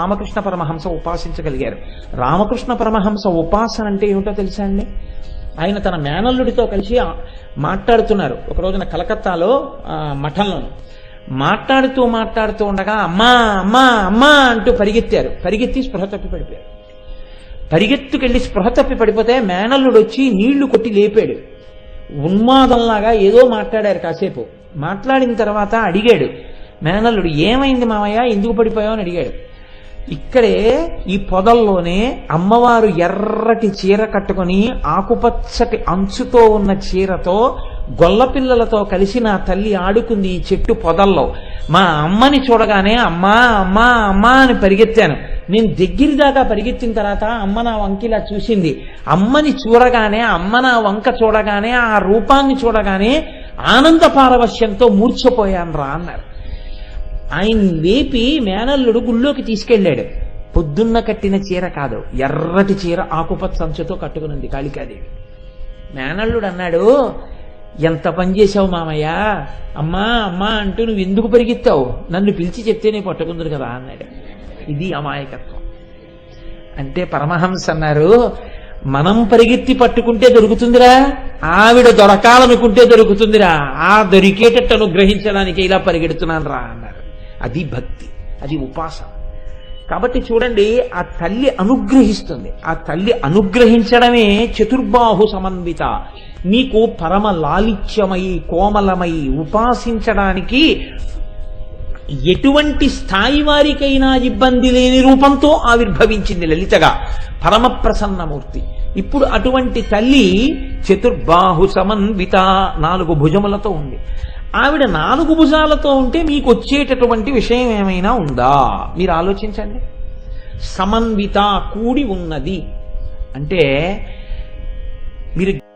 రామకృష్ణ పరమహంస ఉపాసించగలిగారు. రామకృష్ణ పరమహంస ఉపాసన అంటే ఏమిటో తెలుసా అండి? ఆయన తన మేనల్లుడితో కలిసి మాట్లాడుతున్నారు. ఒక రోజున కలకత్తాలో మఠంలోను. మాట్లాడుతూ మాట్లాడుతూ ఉండగా అమ్మా అమ్మా అమ్మా అంటూ పరిగెత్తారు. పరిగెత్తి స్పృహ తప్పి పడిపోయారు. పరిగెత్తుకెళ్ళి స్పృహ తప్పి పడిపోతే మేనల్లుడు వచ్చి నీళ్ళు కొట్టి లేపాడు. ఉన్మాదంలాగా ఏదో మాట్లాడారు కాసేపు. మాట్లాడిన తర్వాత అడిగాడు మేనల్లుడు ఏమైంది మామయ్య ఎందుకు పడిపోయావు? అని అడిగాడు. ఇక్కడే ఈ పొదల్లోనే అమ్మవారు ఎర్రటి చీర కట్టుకొని ఆకుపచ్చటి అంచుతో ఉన్న చీరతో గొల్ల పిల్లలతో కలిసి నా తల్లి ఆడుకుంది ఈ చెట్టు పొదల్లో. మా అమ్మని చూడగానే అమ్మా అమ్మా అమ్మా అని పరిగెత్తాను. నేను దగ్గరి దాకా పరిగెత్తిన తర్వాత అమ్మ నా వంకిలా చూసింది. అమ్మని చూడగానే అమ్మ నా వంక చూడగానే ఆ రూపాన్ని చూడగానే ఆనంద పారవశ్యంతో మూర్చపోయాను రా అన్నారు. ఆయన వేపి మేనల్లుడు గుళ్ళోకి తీసుకెళ్ళాడు. పొద్దున్న కట్టిన చీర కాదు ఎర్రటి చీర ఆకుపచ్చ సంచుతో కట్టుకునింది కాళికాదేవి. మేనల్లుడు అన్నాడు ఎంత పని చేశావు మామయ్య? అమ్మా అమ్మా అంటూ నువ్వు ఎందుకు పరిగెత్తావు? నన్ను పిలిచి చెప్తేనే పట్టుకుందరు కదా అన్నాడు. ఇది అమాయకత్వం. అంటే పరమహంస అన్నారు మనం పరిగెత్తి పట్టుకుంటే దొరుకుతుందిరా ఆవిడ దొరకాలనుకుంటే దొరుకుతుందిరా ఆ దొరికేటట్టు అనుగ్రహించడానికి ఇలా పరిగెడుతున్నాను రా అన్నారు. అది భక్తి అది ఉపాసన కాబట్టి చూడండి ఆ తల్లి అనుగ్రహిస్తుంది. ఆ తల్లి అనుగ్రహించడమే చతుర్బాహు సమన్విత. నీకు పరమ లాలిత్యమై కోమలమై ఉపాసించడానికి ఎటువంటి స్థాయి వారికైనా ఇబ్బంది లేని రూపంతో ఆవిర్భవించింది లలితగా. పరమ ప్రసన్నమూర్తి. ఇప్పుడు అటువంటి తల్లి చతుర్బాహు సమన్విత నాలుగు భుజములతో ఉంది. ఆవిడ నాలుగు భుజాలతో ఉంటే మీకు వచ్చేటటువంటి విషయం ఏమైనా ఉందా? మీరు ఆలోచించండి. సమన్విత కూడి ఉన్నది. అంటే మీరు